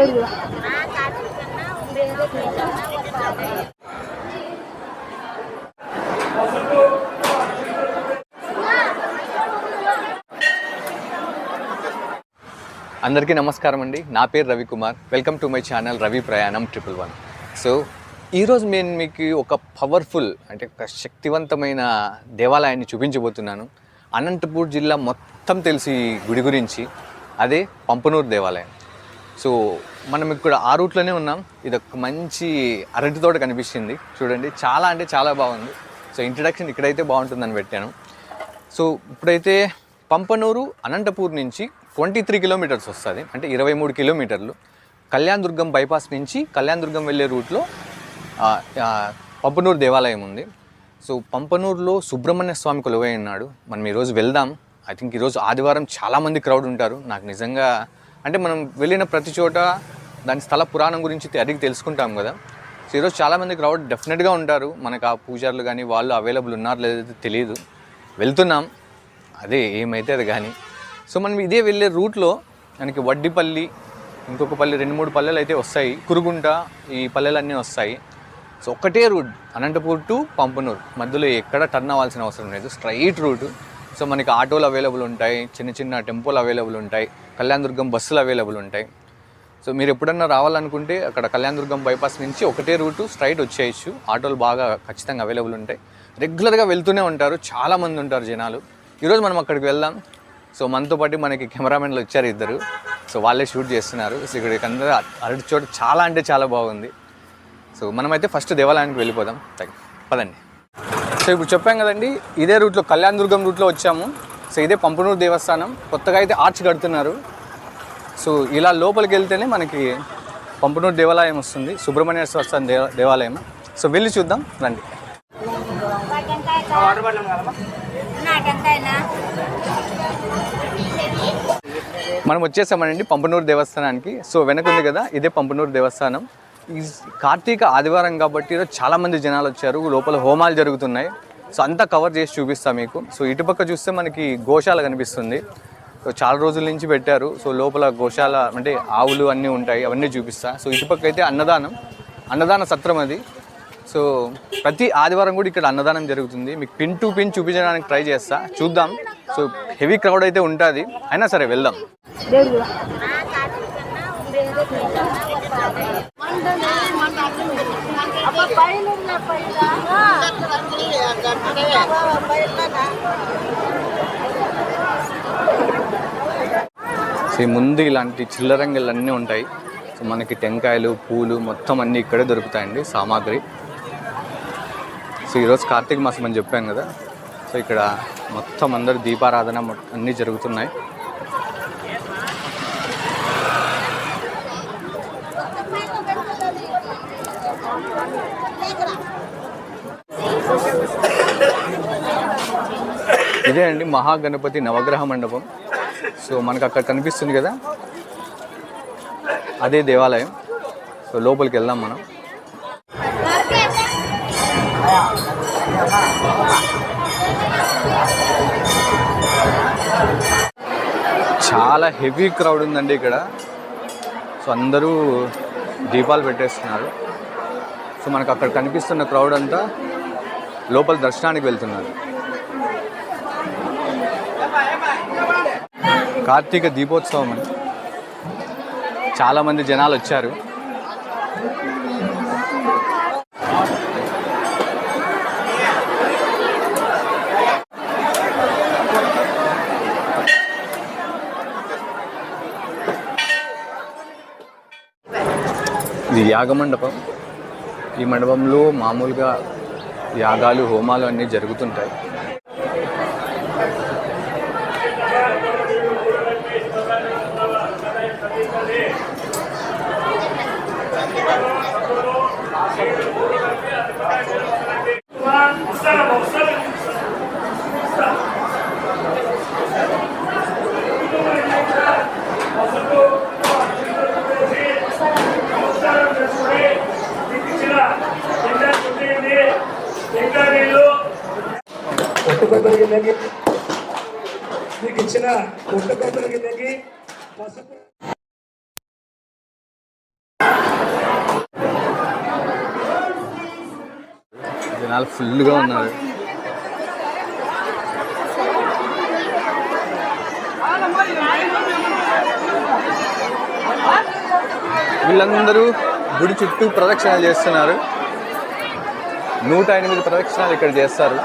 అందరికీ నమస్కారం అండి. నా పేరు Ravikumar welcome to my channel Ravi ప్రయాణం ట్రిపుల్ వన్ సో ఈరోజు నేను మీకు ఒక పవర్ఫుల్ అంటే ఒక శక్తివంతమైన దేవాలయాన్ని చూపించబోతున్నాను. అనంతపూర్ జిల్లా మొత్తం తెలిసి గుడి గురించి. అదే పంపనూరు దేవాలయం. సో మనం ఇక్కడ ఆ రూట్లోనే ఉన్నాం. ఇది ఒక మంచి అరటి తోట కనిపిస్తుంది. చూడండి చాలా అంటే చాలా బాగుంది. సో ఇంట్రడక్షన్ ఇక్కడైతే బాగుంటుందని పెట్టాను. సో ఇప్పుడైతే పంపనూరు అనంతపూర్ నుంచి ట్వంటీ త్రీ కిలోమీటర్స్ వస్తుంది. అంటే ఇరవై మూడు కిలోమీటర్లు. కళ్యాణ్ దుర్గం బైపాస్ నుంచి కళ్యాణ్ దుర్గం వెళ్ళే రూట్లో పంపనూరు దేవాలయం ఉంది. సో పంపనూరులో సుబ్రహ్మణ్య స్వామి కొలువై ఉన్నాడు. మనం ఈరోజు వెళ్దాం. ఐ థింక్ ఈరోజు ఆదివారం చాలామంది క్రౌడ్ ఉంటారు. నాకు నిజంగా అంటే మనం వెళ్ళిన ప్రతి చోట దాని స్థల పురాణం గురించి అడిగి తెలుసుకుంటాం కదా. సో ఈరోజు చాలామంది క్రౌడ్ డెఫినెట్గా ఉంటారు. మనకు ఆ పూజారులు కానీ వాళ్ళు అవైలబుల్ ఉన్నారో లేదో తెలియదు వెళ్తున్నాం. అదే ఏమైతే అది కానీ సో మనం ఇదే వెళ్ళే రూట్లో మనకి వడ్డిపల్లి ఇంకొక పల్లె రెండు మూడు పల్లెలు అయితే వస్తాయి. కురుగుంట ఈ పల్లెలన్నీ వస్తాయి. సో ఒక్కటే రూట్ అనంతపూర్ టు పంపనూరు. మధ్యలో ఎక్కడ టర్న్ అవ్వాల్సిన అవసరం లేదు. Straight route. సో మనకి ఆటోలు అవైలబుల్ ఉంటాయి చిన్న చిన్న టెంపోలు అవైలబుల్ ఉంటాయి కళ్యాణదుర్గం బస్సులు అవైలబుల్ ఉంటాయి. సో మీరు ఎప్పుడన్నా రావాలనుకుంటే అక్కడ కళ్యాణదుర్గం బైపాస్ నుంచి ఒకటే రూటు స్ట్రైట్ వచ్చేయచ్చు. ఆటోలు బాగా ఖచ్చితంగా అవైలబుల్ ఉంటాయి. రెగ్యులర్గా వెళ్తూనే ఉంటారు చాలామంది ఉంటారు జనాలు. ఈరోజు మనం అక్కడికి వెళ్దాం. సో మనతో పాటు మనకి కెమెరామెన్లు వచ్చారు ఇద్దరు. సో వాళ్ళే షూట్ చేస్తున్నారు. సో ఇక్కడికి అందరూ అరటి చోట చాలా అంటే చాలా బాగుంది. సో మనమైతే ఫస్ట్ దేవాలయానికి వెళ్ళిపోదాం. Thank you. పదండి. సో ఇప్పుడు చెప్పాం కదండి ఇదే రూట్లో కళ్యాణ దుర్గం రూట్లో వచ్చాము. సో ఇదే పంపనూరు దేవస్థానం. కొత్తగా అయితే ఆర్చ్ కడుతున్నారు. సో ఇలా లోపలికి వెళ్తేనే మనకి పంపనూరు దేవాలయం వస్తుంది సుబ్రహ్మణ్య స్వామి దేవ దేవాలయం. సో వెళ్ళి చూద్దాం రండి. మనం వచ్చేసామనండి పంపనూరు దేవస్థానానికి. సో వెనక ఉంది కదా ఇదే పంపనూరు దేవస్థానం. ఈ కార్తీక ఆదివారం కాబట్టి చాలామంది జనాలు వచ్చారు. లోపల హోమాలు జరుగుతున్నాయి. సో అంతా కవర్ చేసి చూపిస్తా మీకు. సో ఇటుపక్క చూస్తే మనకి గోశాల కనిపిస్తుంది. సో చాలా రోజుల నుంచి పెట్టారు. సో లోపల గోశాల అంటే ఆవులు అన్నీ ఉంటాయి అవన్నీ చూపిస్తా. సో ఇటుపక్క అయితే అన్నదానం అన్నదాన సత్రం అది. సో ప్రతి ఆదివారం కూడా ఇక్కడ అన్నదానం జరుగుతుంది. మీకు పిన్ టు పిన్ చూపించడానికి ట్రై చేస్తా. చూద్దాం. సో హెవీ క్రౌడ్ అయితే ఉంటుంది. అయినా సరే వెళ్దాం. సో ఈ ముందు ఇలాంటి చిల్లరంగలు అన్నీ ఉంటాయి. సో మనకి టెంకాయలు పూలు మొత్తం అన్నీ ఇక్కడే దొరుకుతాయండి సామాగ్రి. సో ఈరోజు కార్తీక మాసం అని చెప్పాం కదా. సో ఇక్కడ మొత్తం అందరు దీపారాధన అన్నీ జరుగుతున్నాయి. ఇదే అండి మహాగణపతి నవగ్రహ మండపం. సో మనకు అక్కడ కనిపిస్తుంది కదా? అదే దేవాలయం. సో లోపలికి వెళ్దాం మనం. చాలా హెవీ క్రౌడ్ ఉందండి ఇక్కడ. సో అందరూ దీపాలు పెట్టేస్తున్నారు. సో మనకు అక్కడ కనిపిస్తున్న క్రౌడ్ అంతా లోపల దర్శనానికి వెళ్తున్నారు. కార్తీక దీపోత్సవం అండి చాలామంది జనాలు వచ్చారు. ఇది యాగ మండపం ఈ మండపంలో మామూలుగా యాగాలు హోమాలు అన్నీ జరుగుతుంటాయి. కొబ్బరి గిన్నెకి మీకు ఇచ్చిన కొట్టు కొబ్బరి గిన్నెకి పసుపు జనాలు ఫుల్గా ఉన్నారు. వీళ్ళందరూ గుడి చుట్టూ ప్రదక్షిణలు చేస్తున్నారు. నూట ఎనిమిది ప్రదక్షిణాలు ఇక్కడ చేస్తారు.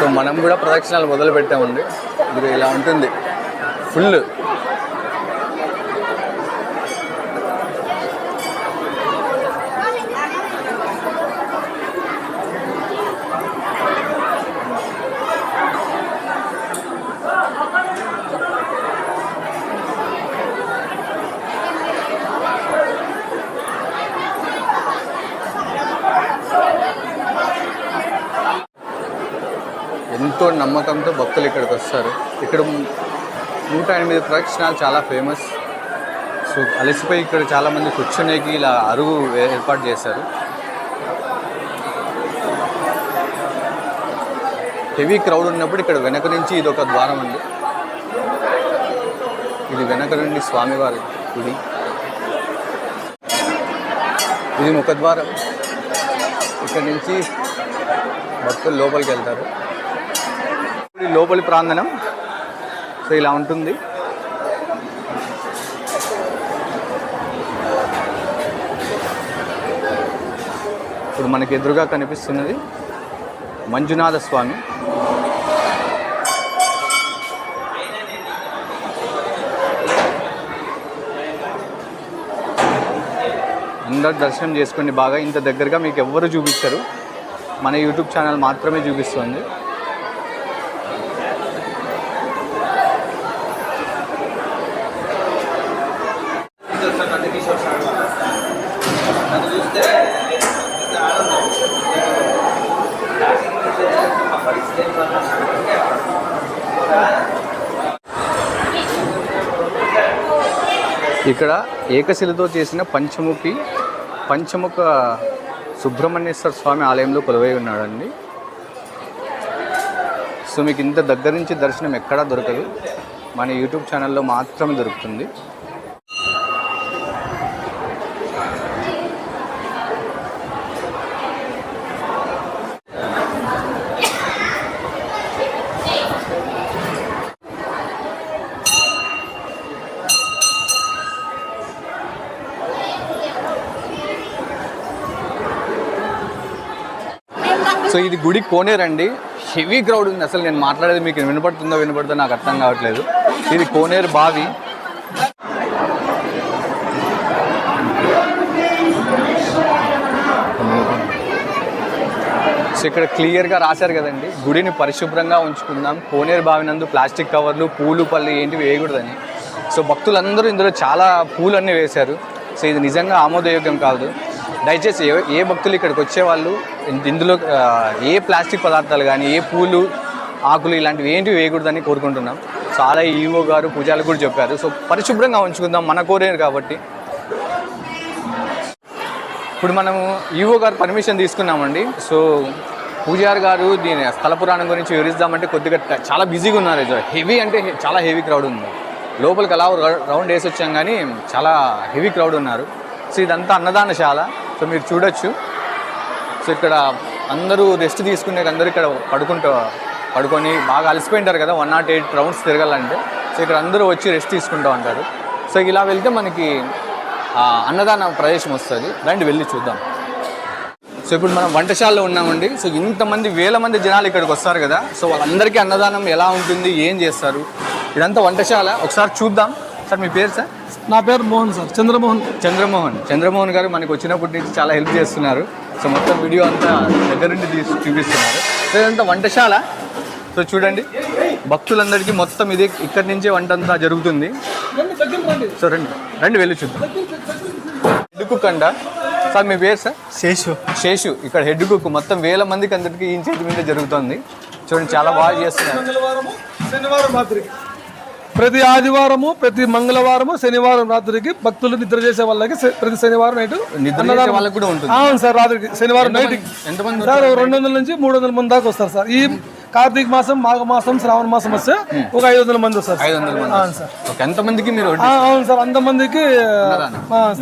సో మనం కూడా ప్రదక్షిణాలు మొదలు పెట్టామండి ఇది ఇలా ఉంటుంది. ఫుల్. ఎంతో నమ్మకంతో భక్తులు ఇక్కడికి వస్తారు. ఇక్కడ నూట ఎనిమిది ప్రదక్షిణాలు చాలా ఫేమస్ సో అలసిపోయి ఇక్కడ చాలామంది కూర్చునేకి ఇలా అరుగు ఏర్పాటు చేశారు. హెవీ క్రౌడ్ ఉన్నప్పుడు ఇక్కడ వెనక నుంచి ఇది ఒక ద్వారం ఉంది ఇది వెనక నుండి స్వామివారి గుడి. ఇది ముఖద్వారం. ఇక్కడ నుంచి భక్తులు లోపలికి వెళ్తారు. ఇది లోపలి ప్రాంగణం. సో ఇలా ఉంటుంది. ఇప్పుడు మనకి ఎదురుగా కనిపిస్తున్నది మంజునాథ స్వామి. అందరు దర్శనం చేసుకోండి బాగా. ఇంత దగ్గరగా మీకు ఎవ్వరు చూపించరు. మన యూట్యూబ్ ఛానల్ మాత్రమే చూపిస్తుంది. ఇక్కడ ఏకశిలతో చేసిన పంచముఖి పంచముఖ సుబ్రహ్మణ్యేశ్వర స్వామి ఆలయంలో కొలువై ఉన్నాడండి. సో మీకు ఇంత దగ్గర నుంచి దర్శనం ఎక్కడా దొరకదు. మన యూట్యూబ్ ఛానల్లో మాత్రమే దొరుకుతుంది. సో ఇది గుడి కోనేరండి హెవీ క్రౌడ్ ఉంది. అసలు నేను మాట్లాడేది మీకు వినపడుతుందో వినపడుతుందో నాకు అర్థం కావట్లేదు. ఇది కోనేరు బావి. సో ఇక్కడ క్లియర్గా రాశారు కదండి. గుడిని పరిశుభ్రంగా ఉంచుకుందాం. కోనేరు బావినందు ప్లాస్టిక్ కవర్లు పూలు పళ్ళు ఏంటివి వేయకూడదని. సో భక్తులందరూ ఇందులో చాలా పూలన్నీ వేశారు. సో ఇది నిజంగా ఆమోదయోగ్యం కాదు. దయచేసి ఏ ఏ భక్తులు ఇక్కడికి వచ్చేవాళ్ళు ఇందులో ఏ ప్లాస్టిక్ పదార్థాలు కానీ ఏ పూలు ఆకులు ఇలాంటివి ఏంటివి వేయకూడదని కోరుకుంటున్నాం. చాలా ఈవో గారు పూజాలు కూడా చెప్పారు. సో పరిశుభ్రంగా ఉంచుకుందాం మన కోరేరు కాబట్టి. ఇప్పుడు మనము ఈవో గారు పర్మిషన్ తీసుకున్నామండి. సో పూజారి గారు దీని స్థల పురాణం గురించి వివరిద్దామంటే కొద్దిగా చాలా బిజీగా ఉన్నారు. ఇది హెవీ అంటే చాలా హెవీ క్రౌడ్ ఉంది. లోపలికి అలా రౌండ్ వేసి వచ్చాం కానీ చాలా హెవీ క్రౌడ్ ఉన్నారు. సో ఇదంతా అన్నదానశాల. సో మీరు చూడొచ్చు. సో ఇక్కడ అందరూ రెస్ట్ తీసుకునే అందరూ ఇక్కడ పడుకుంటూ పడుకొని బాగా అలసిపోయింటారు కదా వన్ నాట్ ఎయిట్ రౌండ్స్ తిరగాలంటే. సో ఇక్కడ అందరూ వచ్చి రెస్ట్ తీసుకుంటూ ఉంటారు. సో ఇలా వెళ్తే మనకి అన్నదాన ప్రదేశం వస్తుంది. రండి వెళ్ళి చూద్దాం. సో ఇప్పుడు మనం వంటశాలలో ఉన్నామండి. సో ఇంతమంది వేల మంది జనాలు ఇక్కడికి వస్తారు కదా. సో వాళ్ళందరికీ అన్నదానం ఎలా ఉంటుంది ఏం చేస్తారు? ఇదంతా వంటశాల. ఒకసారి చూద్దాం. సార్ మీ పేరు సార్? నా పేరు మోహన్ సార్. చంద్రమోహన్. చంద్రమోహన్. చంద్రమోహన్ గారు మనకి వచ్చినప్పటి నుంచి చాలా హెల్ప్ చేస్తున్నారు. సో మొత్తం వీడియో అంతా దగ్గర నుండి తీసి చూపిస్తున్నారు. సో ఇదంతా వంటశాల. సో చూడండి భక్తులందరికీ మొత్తం ఇది ఇక్కడి నుంచే వంట అంతా జరుగుతుంది. సో రండి రండి వెళ్ళి చూద్దాం. హెడ్ కుక్ అంట. సార్ మీ పేరు సార్? శేషు. శేషు. ఇక్కడ హెడ్ కుక్ మొత్తం వేల మందికి అందరికీ ఈ చేతి మీద జరుగుతుంది. చూడండి చాలా బాగా చేస్తున్నారు. శనివారం రాత్రికి. ప్రతి ఆదివారము ప్రతి మంగళవారము శనివారం రాత్రికి భక్తులు నిద్ర చేసే వాళ్ళకి ప్రతి శనివారం నైట్ నిద్ర వాళ్ళకి కూడా ఉంటుంది. అవును సార్ రాత్రికి శనివారం నైట్ సార్ రెండు వందల నుంచి మూడు వందల మంది దాకా వస్తారు సార్. ఈ కార్తీక మాసం మాఘ మాసం శ్రావణ మాసం వస్తే ఒక ఐదు వందల మంది వస్తారు. ఐదు వందల మంది అవును సార్. ఓకే ఎంతమందికి మీరు ఆ, అవును సార్ అంతమందికి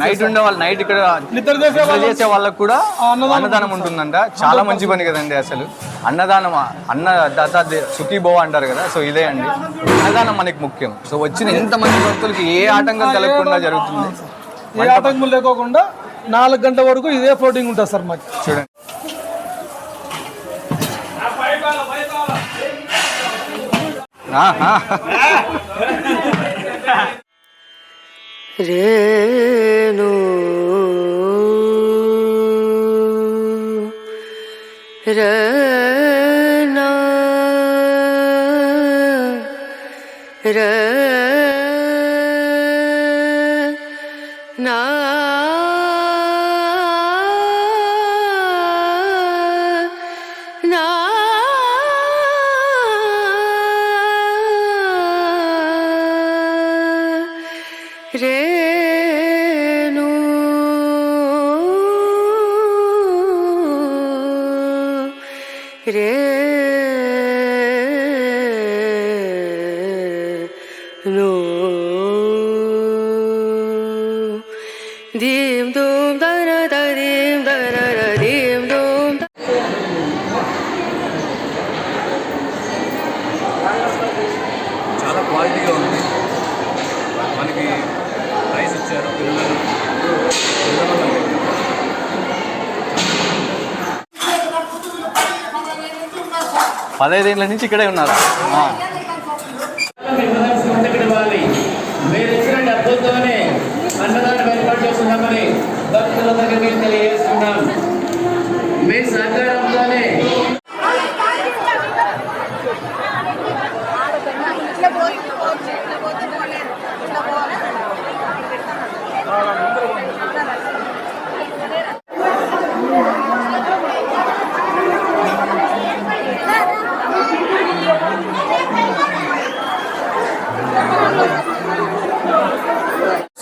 నైట్ ఉండే వాళ్ళు నైట్ ఇక్కడ నిద్ర చేసే నిద్ర చేసే వాళ్ళకు కూడా అన్నదానం ఉంటుందంట. చాలా మంచి పని కదండి అసలు. అన్నదానం అన్నదాత దే- సుఖీభవ అంటారు కదా సో ఇదే అండి. అన్నదానం మనకి ముఖ్యం. సో వచ్చిన ఎంతమంది భక్తులకి ఏ ఆటంకం కలగకుండా జరుగుతుంది? ఏ ఆటంకం లేకోకుండా నాలుగు గంటల వరకు ఇదే ఫ్లోటింగ్ ఉంటుంది సార్ మాకు. చూడండి. ರೇಣು ರನ ರ ನಾ ధీం ధూం దర దరీం దర ధీం ధూం చాలా క్వాలిటీగా ఉంది. మనకి ప్రైజ్ ఇచ్చారు పిల్లలు. పదహైదేళ్ళ నుంచి ఇక్కడే ఉన్నారు ఆ. ఇవ్వాలి మీరు ఇచ్చిన డబ్బులతోనే అన్నదానం ఏర్పాటు చేస్తున్నామని భక్తులందరికీ తెలియజేస్తున్నాం మీ సహకారంతోనే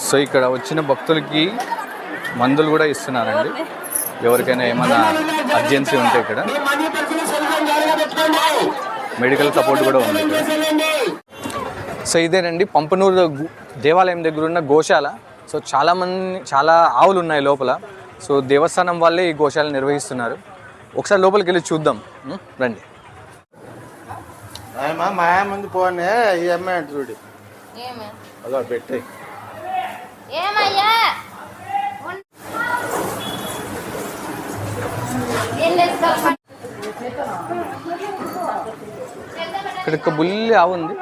సో ఇక్కడ వచ్చిన భక్తులకి మందులు కూడా ఇస్తున్నారండి. ఎవరికైనా ఏమైనా అర్జెన్సీ ఉంటే ఇక్కడ మెడికల్ సపోర్ట్ కూడా ఉంది. సో ఇదేనండి పంపనూరు దేవాలయం దగ్గర ఉన్న గోశాల. సో చాలా మంది చాలా ఆవులు ఉన్నాయి లోపల. సో దేవస్థానం వాళ్ళే ఈ గోశాల నిర్వహిస్తున్నారు. ఒకసారి లోపలికి వెళ్ళి చూద్దాం? రండి. ఆయమ్మ మా ముందు పోనే ఈ అమ్మాయి అంటే చూడు. ఏమే అదో పెట్టి ఏమయ్యా? ఇక్కడ ఒక బుల్లి ఆవు ఉంది.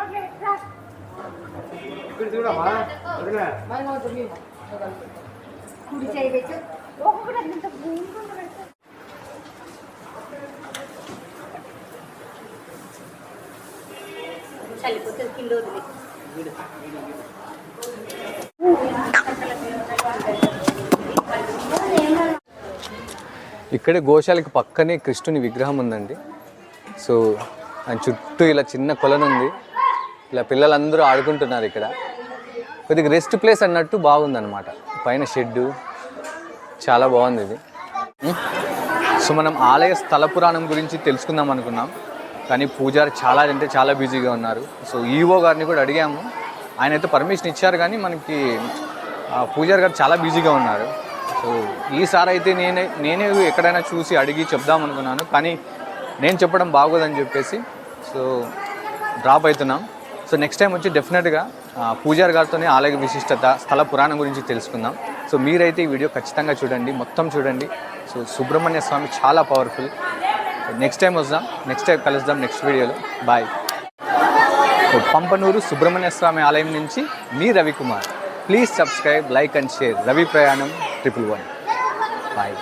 చలిపోతుంది కింద వదిలి. ఇక్కడే గోశాలకి పక్కనే కృష్ణుని విగ్రహం ఉందండి. సో ఆయన చుట్టూ ఇలా చిన్న కొలను ఉంది. ఇలా పిల్లలందరూ ఆడుకుంటున్నారు ఇక్కడ. కొద్దిగా రెస్ట్ ప్లేస్ అన్నట్టు బాగుందన్నమాట. పైన షెడ్డు చాలా బాగుంది ఇది. సో మనం ఆలయ స్థల పురాణం గురించి తెలుసుకుందాం అనుకున్నాం. కానీ పూజారి చాలా అంటే చాలా బిజీగా ఉన్నారు. సో ఈవో గారిని కూడా అడిగాము. ఆయన అయితే పర్మిషన్ ఇచ్చారు కానీ మనకి ఆ, పూజారి గారు చాలా బిజీగా ఉన్నారు. సో ఈసారి అయితే నేనే నేనే ఎక్కడైనా చూసి అడిగి చెప్దాం అనుకున్నాను కానీ నేను చెప్పడం బాగోదని చెప్పేసి సో డ్రాప్ అవుతున్నాం. సో నెక్స్ట్ టైం వచ్చి డెఫినెట్గా పూజార్ పూజారి గారితోనే ఆలయ విశిష్టత స్థల పురాణం గురించి తెలుసుకుందాం. సో మీరైతే ఈ వీడియో ఖచ్చితంగా చూడండి మొత్తం చూడండి. సో సుబ్రహ్మణ్య స్వామి చాలా పవర్ఫుల్ నెక్స్ట్ టైం వద్దాం నెక్స్ట్ టైం కలుద్దాం నెక్స్ట్ వీడియోలో బాయ్ పంపనూరు సుబ్రహ్మణ్య స్వామి ఆలయం నుంచి మీ Ravikumar. Please subscribe like and share Ravi ప్రయాణం. Triple one boy